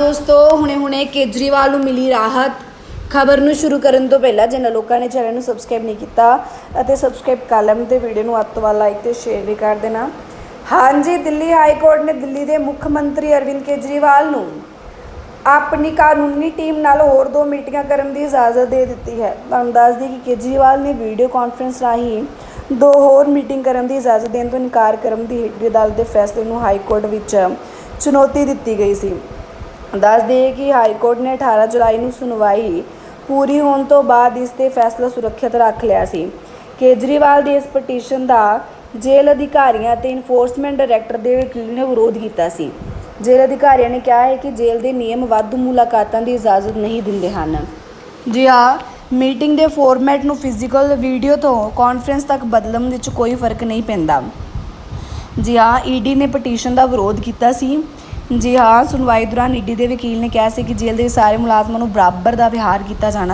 ਦੋਸਤੋ ਹੁਣੇ-ਹੁਣੇ ਕੇਜਰੀਵਾਲ ਨੂੰ ਮਿਲੀ ਰਾਹਤ। ਖਬਰ ਨੂੰ ਸ਼ੁਰੂ ਕਰਨ ਤੋਂ ਪਹਿਲਾਂ ਜਿਨ੍ਹਾਂ ਲੋਕਾਂ ਨੇ ਚੈਨਲ ਨੂੰ ਸਬਸਕ੍ਰਾਈਬ ਨਹੀਂ ਕੀਤਾ ਅਤੇ ਸਬਸਕ੍ਰਾਈਬ ਕਰ ਲੈਣ ਤੇ ਵੀਡੀਓ ਨੂੰ ਅੱਤ ਤੋਂ ਵੱਧ ਲਾਈਕ ਤੇ ਸ਼ੇਅਰ ਵੀ ਕਰ ਦੇਣਾ। ਹਾਂਜੀ, ਦਿੱਲੀ ਹਾਈ ਕੋਰਟ ਨੇ ਦਿੱਲੀ ਦੇ ਮੁੱਖ ਮੰਤਰੀ ਅਰਵਿੰਦ ਕੇਜਰੀਵਾਲ ਨੂੰ ਆਪਣੀ ਕਾਨੂੰਨੀ ਟੀਮ ਨਾਲ ਹੋਰ ਦੋ ਮੀਟਿੰਗਾਂ ਕਰਨ ਦੀ ਇਜਾਜ਼ਤ ਦੇ ਦਿੱਤੀ ਹੈ। ਤੁਹਾਨੂੰ ਦੱਸ ਦਈਏ ਕਿ ਕੇਜਰੀਵਾਲ ਨੇ ਵੀਡੀਓ ਕਾਨਫਰੰਸ ਰਾਹੀਂ ਦੋ ਹੋਰ ਮੀਟਿੰਗ ਕਰਨ ਦੀ ਇਜਾਜ਼ਤ ਦੇਣ ਤੋਂ ਇਨਕਾਰ ਕਰਨ ਦੀ ਹੇਠਲੀ ਅਦਾਲਤ ਦੇ ਫੈਸਲੇ ਨੂੰ ਹਾਈ ਕੋਰਟ ਵਿੱਚ ਚੁਣੌਤੀ ਦਿੱਤੀ ਗਈ ਸੀ। ਦੱਸ ਦਈਏ ਕਿ ਹਾਈ ਕੋਰਟ ਨੇ 18 ਜੁਲਾਈ ਨੂੰ ਸੁਣਵਾਈ ਪੂਰੀ ਹੋਣ ਤੋਂ ਬਾਅਦ ਇਸ ਤੇ ਫੈਸਲਾ ਸੁਰੱਖਿਅਤ ਰੱਖ ਲਿਆ ਸੀ। ਕੇਜਰੀਵਾਲ ਦੀ ਇਸ ਪਟੀਸ਼ਨ ਦਾ ਜੇਲ੍ਹ ਅਧਿਕਾਰੀਆਂ ਤੇ ਇਨਫੋਰਸਮੈਂਟ ਡਾਇਰੈਕਟਰ ਦੇ ਵਕੀਲ ਨੇ ਵਿਰੋਧ ਕੀਤਾ ਸੀ। ਜੇਲ੍ਹ ਅਧਿਕਾਰੀਆਂ ਨੇ ਕਿਹਾ ਹੈ ਕਿ ਜੇਲ੍ਹ ਦੇ ਨਿਯਮ ਵਾਧੂ ਮੁਲਾਕਾਤਾਂ ਦੀ ਇਜਾਜ਼ਤ ਨਹੀਂ ਦਿੰਦੇ ਹਨ। ਜੀ ਹਾਂ, ਮੀਟਿੰਗ ਦੇ ਫਾਰਮੈਟ ਨੂੰ ਫਿਜ਼ੀਕਲ ਵੀਡੀਓ ਤੋਂ ਕਾਨਫਰੰਸ ਤੱਕ ਬਦਲਣ ਵਿੱਚ ਕੋਈ ਫ਼ਰਕ ਨਹੀਂ ਪੈਂਦਾ। ਜੀ ਹਾਂ ਈਡੀ ਨੇ ਪਟੀਸ਼ਨ ਦਾ ਵਿਰੋਧ ਕੀਤਾ ਸੀ। ਜੀ ਹਾਂ, ਸੁਣਵਾਈ ਦੌਰਾਨ ਈਡੀ ਦੇ ਵਕੀਲ ਨੇ ਕਿਹਾ ਸੀ ਕਿ ਜੇਲ੍ਹ ਦੇ ਸਾਰੇ ਮੁਲਾਜ਼ਮਾਂ ਨੂੰ ਬਰਾਬਰ ਦਾ ਵਿਹਾਰ ਕੀਤਾ ਜਾਣਾ